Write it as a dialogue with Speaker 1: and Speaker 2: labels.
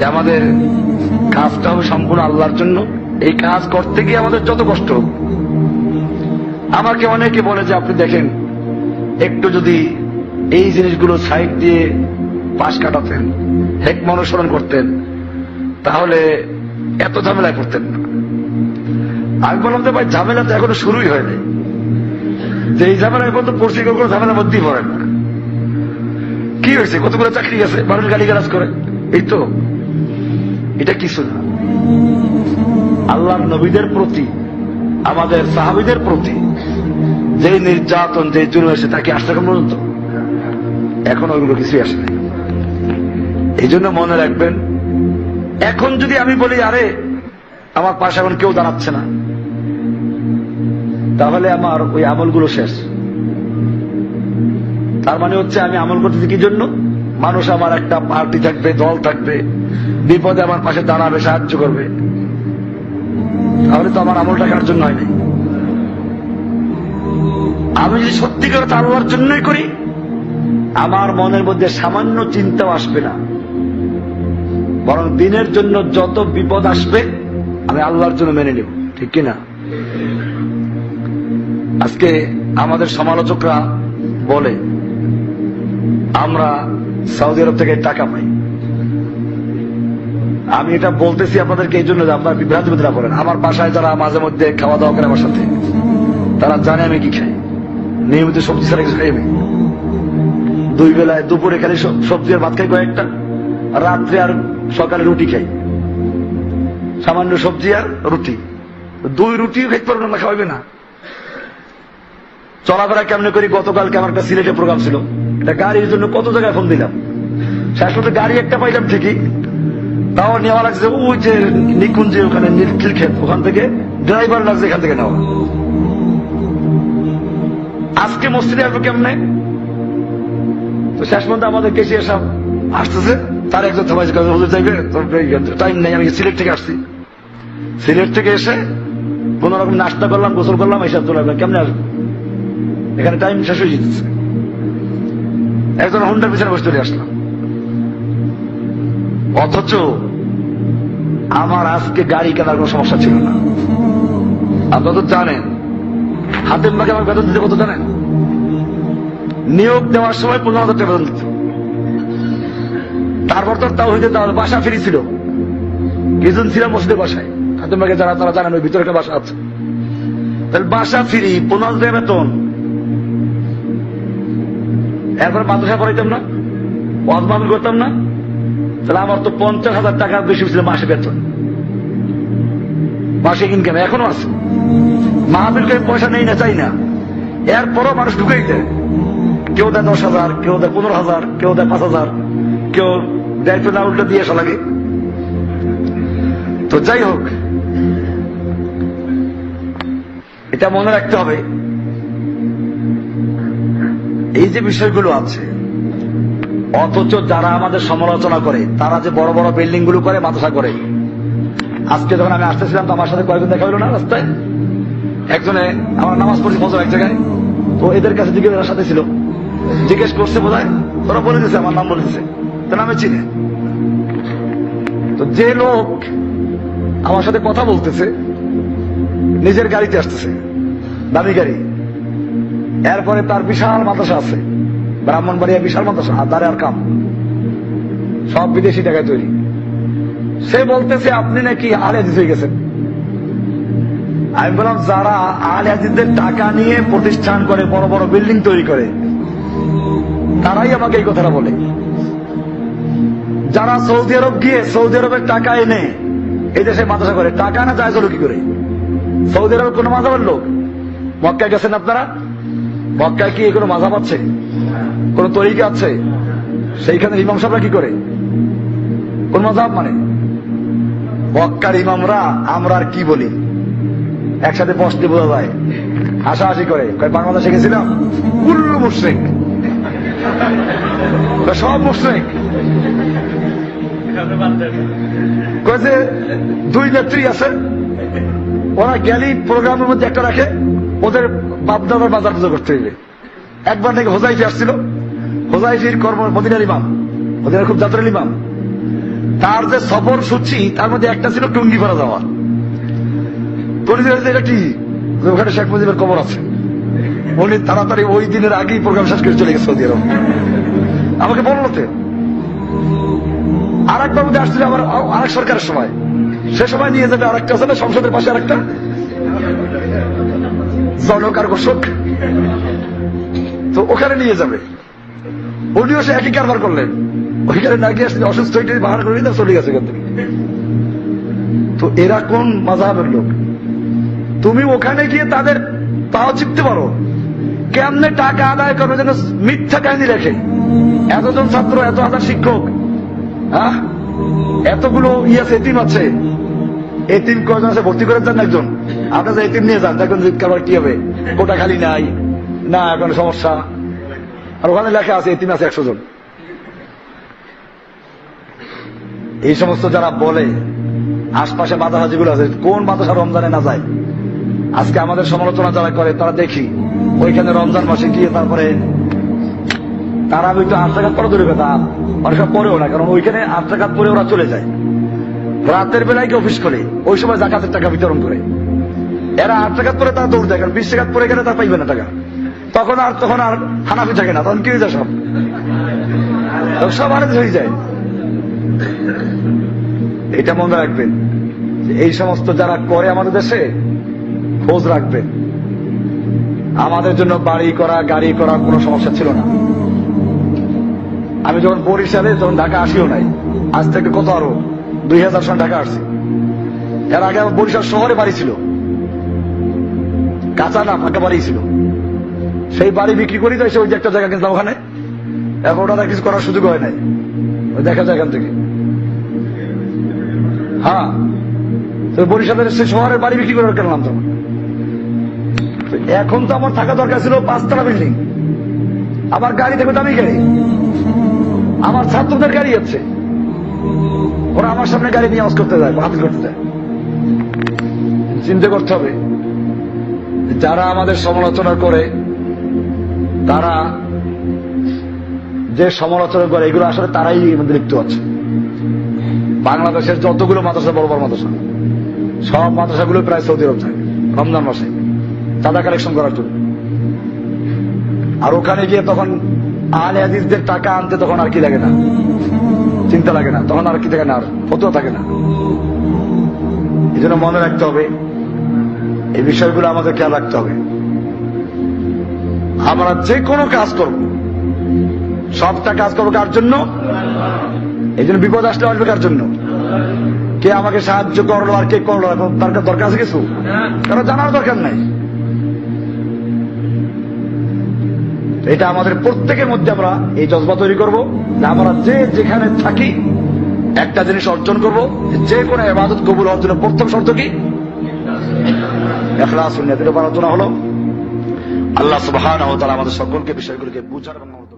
Speaker 1: যে আমাদের কাজটা হবে সম্পূর্ণ আল্লাহর জন্য। এই কাজ করতে গিয়ে আমাদের যত কষ্ট হোক। আমাকে অনেকে বলে যে, আপনি দেখেন, একটু যদি এই জিনিসগুলো সাইড দিয়ে পাশ কাটাতেন হেকম অনুসরণ করতেন, তাহলে এত ঝামেলায় পড়তেন না। আমি বললাম যে, ভাই, ঝামেলা তো এখনও শুরুই হয়নি যে এই ঝামেলা এখন তো পড়ছি, কোনো ঝামেলার মধ্যেই পড়ে না। কি হয়েছে? কতগুলো চাকরি আছে মানুষ গালি গালাজ করে? এই তো। এটা কিছু না আল্লাহর নবীদের প্রতি, আমাদের সাহাবিদের প্রতি যে নির্যাতন যে জুলুম এসে তাকে আসতে এখন পর্যন্ত? এখন ওইগুলো কিছুই আসে নাই। এই জন্য মনে রাখবেন, এখন যদি আমি বলি, আরে, আমার পাশে এখন কেউ দাঁড়াচ্ছে না, তাহলে আমার ওই আমলগুলো শেষ। তার মানে হচ্ছে আমি আমল করতেছি কি জন্য? মানুষ আমার একটা পার্টি থাকবে, দল থাকবে, বিপদে আমার পাশে দাঁড়াবে, সাহায্য করবে। তাহলে তো আমার আমলটা কার জন্য হয়নি। আমি যদি সত্যিকার আল্লাহর জন্যই করি, আমার মনের মধ্যে সামান্য চিন্তাও আসবে না। বরং দিনের জন্য যত বিপদ আসবে, আমি আল্লাহর জন্য মেনে নেব। ঠিক কিনা? আজকে আমাদের সমালোচকরা বলে, আমরা সৌদি আরব থেকে টাকা পাই। আমি এটা বলতেছি আপনাদেরকে এই জন্য আপনার বিভ্রান্তি মধ্যে না পড়েন আমার বাসায় যারা মাঝে মধ্যে খাওয়া দাওয়া করে আমার সাথে, তারা জানে আমি কি খাই। নিয়মিত সবজি ছাড়া কিছু খাই আমি। দুই বেলায় দুপুরে খালি সবজি আর ভাত খাই কয়েকটা, রাত্রে আর সকালে রুটি খাই। সামান্য সবজি আর রুটি। দুই রুটিও খাইতে পারব না খাওয়াবে না। চলাফেরা কেমনে করি? গতকালকে আমার একটা সিলেটে প্রোগ্রাম ছিল। গাড়ির জন্য কত জায়গায় ফোন দিলাম। শেষ পর্যন্ত গাড়ি একটা পাইলাম ঠিকই। তাও নেওয়া লাগছে ওই যে নিকুঞ্জে ওখানে নীলখিল ক্ষেত ওখান থেকে ড্রাইভার লাগছে এখান থেকে নেওয়া। আজকে মসজিদে আসব কেমনে? তো শেষ পর্যন্ত আমাদের কেসি এসব আসতেছে, তার একজন থামাইছে যাইবে? টাইম নেই, আমি সিলেট থেকে আসছি। সিলেট থেকে এসে কোন রকম নাস্তা করলাম, গোসল করলাম এইসব চলে আসলাম। কেমনে আসব? এখানে টাইম শেষ হয়ে যেতেছে। একজন হুন্ডার পিছনে বসে চলে আসলাম। অথচ আমার আজকে গাড়ি কেনার কোনো সমস্যা ছিল না। আপনারা তো জানেন হাতের মাকে আমার বেতন দিতে কত জানেন? নিয়োগ দেওয়ার সময় পনেরো হাজার টাকা বেতন দিত। তারপর তো তাও হইতে তাহলে বাসা ফিরি ছিল। কিছুদিন ছিলাম মসজিদের বাসায়। হাতের মাকে যারা তারা জানেন ওই ভিতরে একটা বাসা আছে। তাহলে বাসা ফিরি, পনেরো হাজার টাকা বেতন। এরপরে মাদ্রাসা পড়াইতাম না, ওয়াজ করতাম না। তাহলে আমার তো পঞ্চাশ হাজার টাকা বেশি ছিল মাসে বেতন। মাসে ইনকাম এখনও আছে। মাহফিল করে পয়সা নেই না, চাই না। এরপরও মানুষ ঢুকেই দেয়। কেউ দেয় দশ হাজার, কেউ দেয় পনেরো হাজার, কেউ দেয় পাঁচ হাজার, কেউ দায়িত্ব না উল্টো দিয়ে আসা লাগে। তো যাই হোক, এটা মনে রাখতে হবে। এই যে বিষয়গুলো আছে, অথচ যারা আমাদের সমালোচনা করে, তারা যে বড় বড় বিল্ডিংগুলো করে, মাদ্রাসা করে। আজকে যখন আমি আসতেছিলাম, তো আমার সাথে কয়েকজন দেখা হলো না রাস্তায়? একজনে আমার নামাজ পড়ছি ফজর এক জায়গায়, তো এদের কাছে জিজ্ঞেস সাথে ছিল। জিজ্ঞেস করছে বোধ ওরা বলে দিছে আমার নাম বলে দিছে তো নামে চিনে। তো যে লোক আমার সাথে কথা বলতেছে, নিজের গাড়িতে আসতেছে, দামি গাড়ি। এরপরে তার বিশাল মাদ্রাসা আছে। ব্রাহ্মণবাড়িয়া বিশাল মাদ্রাসা, আদারে আর কাম। সব বিদেশি টাকায় তৈরি। সে বলতেছে, আপনি নাকি আলে হাদিস হয়ে গেছেন? আমি বললাম, যারা আলে হাদিসদের টাকা নিয়ে প্রতিষ্ঠান করে, বড় বড় বিল্ডিং তৈরি করে, তারাই আমাকে এই কথাটা বলে। যারা সৌদি আরব গিয়ে সৌদি আরবের টাকা এনে এই দেশে মাদ্রাসা করে, টাকা না যায় চলো কি করে? সৌদি আরব কোনো মাজাবের লোক? মক্কায় গেছেন আপনারা? মক্কায় কি কোনো মাঝাব আছে কোন তরিকা আছে? সেইখানে ইমাম সাহেবরা কি করে? কোন মাঝাব মানে? মক্কার ইমামরা, আমরা আর কি বলি? একসাথে বসতে বোঝা যায়। হাসাহাসি করে। বাংলাদেশে গেছিলাম? কুল্লু মুশ্রিক। সব মুশ্রিক। কয় যে দুই নেত্রী আছে, ওরা গেলি প্রোগ্রামের মধ্যে একটা রাখে। ওদের বাপদাদার বাজার পুজো করতে হইবে। একবার নাকি হোজাইফি আসছিল। হোজাইফির কর্ম মদিনার ইমাম, মদিনার খুব যাত্রার ইমাম। তার যে সফর সূচি, তার মধ্যে একটা ছিল টুঙ্গি পাড়া যাওয়া। এটা কি? ওখানে শেখ মুজিবের কবর আছে। উনি তাড়াতাড়ি ওই দিনের আগেই প্রোগ্রাম শেষ করে চলে গেছে সৌদি আরব। আমাকে বলল তো। আর এক বাবুতে আসছিল আবার আরেক সরকারের সময়। সে সময় নিয়ে যাবে আরেকটা আছে না, সংসদের পাশে আরেকটা? জনকার ঘোষক। তো ওখানে নিয়ে যাবে। উনিও সে একই কারবার করলেন। ওইখানে না গিয়ে আসলে অসুস্থ হয়ে বাহার করে দিয়ে চলে গেছে এখান থেকে তো এরা কোন মাঝাবের লোক? তুমি ওখানে গিয়ে তাদের পাও চিপতে পারো। কেমনে টাকা আদায় করবে যেন মিথ্যা কাহিনী লেখে। এতজন ছাত্র, এত হাজার শিক্ষক। এতগুলো ইয়াস এতিম আছে। এতিম কয়জন আছে? ভর্তি করে যান একজন। আপনার এতিম নিয়ে যান দেখুন কারবার কি হবে? কোটা খালি নাই। না এখন সমস্যা। আর ওখানে লেখা আছে, এতিম আছে একশো জন। এই সমস্ত যারা বলে, আশপাশে মাদ্রাসাগুলো আছে, কোন মাদ্রাসা রমজানে না যায়? আজকে আমাদের সমালোচনা যারা করে, তারা দেখি, ওইখানে রমজান মাসে গিয়ে তারপরে তারা হয়তো আট টাকা পরে ধরে কথা সময় পরেও না, কারণ ওইখানে টাকা পরে ওরা চলে যায়। রাতের বেলায় গিয়ে অফিস করে, ওই সময় জাকাতের টাকা বিতরণ করে। এরা আট টাকা পরে তারা দৌড় দেয় বিশ টাকা পরে গেলে তারা পাইবে না টাকা। তখন আর তখন আর হানাফি থাকে না, তখন কি হয়ে যায় সব? সব আরেক হয়ে যায়। এটা মনে রাখবেন এই সমস্ত যারা করে আমাদের দেশে, খোঁজ রাখবেন। আমাদের জন্য বাড়ি করা, গাড়ি করা কোনো সমস্যা ছিল না। আমি যখন বরিশালে, যখন ঢাকা আসিও নাই, আজ থেকে কত আরও দুই হাজার সন ঢাকা আসছি। এর আগে আমার বরিশাল শহরে বাড়ি ছিল। কাঁচা না ফাঁকা বাড়ি ছিল। সেই বাড়ি বিক্রি করি তো এসে ওই যে একটা জায়গা কিনতাম ওখানে। এখন ওটা কিছু করার সুযোগ হয় নাই। ওই দেখা যায় এখান থেকে। হ্যাঁ। তো বরিশালের সে শহরের বাড়ি বিক্রি করে কেনলাম তখন। এখন তো আমার থাকা দরকার ছিল পাঁচতলা বিল্ডিং। আমার গাড়ি দেখবে দামি গাড়ি। আমার ছাত্রদের গাড়ি আছে। ওরা আমার সামনে গাড়ি নিয়ে আওয়াজ করতে যায় বাতিল করতে যায়। চিন্তা করতে হবে। যারা আমাদের সমালোচনা করে, তারা যে সমালোচনা করে, এগুলো আসলে তারাই মধ্যে লিপ্ত আছে। বাংলাদেশের যতগুলো মাদ্রাসা বড় বড় মাদ্রাসা, সব মাদ্রাসাগুলো প্রায় সৌদি আরব থাকে রমজান মাসে, চাঁদা কালেকশন করার জন্য। আর ওখানে গিয়ে তখন আল হাদিসদের টাকা আনতে তখন আর কি লাগে না? চিন্তা লাগে না, তখন আর কি থাকে না? আর ফতুয়া থাকে না। এই জন্য মনে রাখতে হবে এই বিষয়গুলো আমাদের খেয়াল রাখতে হবে। আমরা যে কোনো কাজ করব। সবটা কাজ করব কার জন্য? এই জন্য বিপদ আসলে আসবে কার জন্য? কে আমাকে সাহায্য করল আর কে করল তার দরকার আছে কিছু? কারণ জানার দরকার নাই। এটা আমাদের প্রত্যেকের মধ্যে আমরা এই জজবা তৈরি করব যে আমরা যে যেখানে থাকি একটা জিনিস অর্জন করব। যে কোনো এবাদত কবুল হওয়ার জন্য প্রথম শর্ত কি? এখলাস উন্নয়নের আলোচনা হলো আল্লাহ সুবাহ আমাদের সকলকে বিষয়গুলোকে বুঝার এবং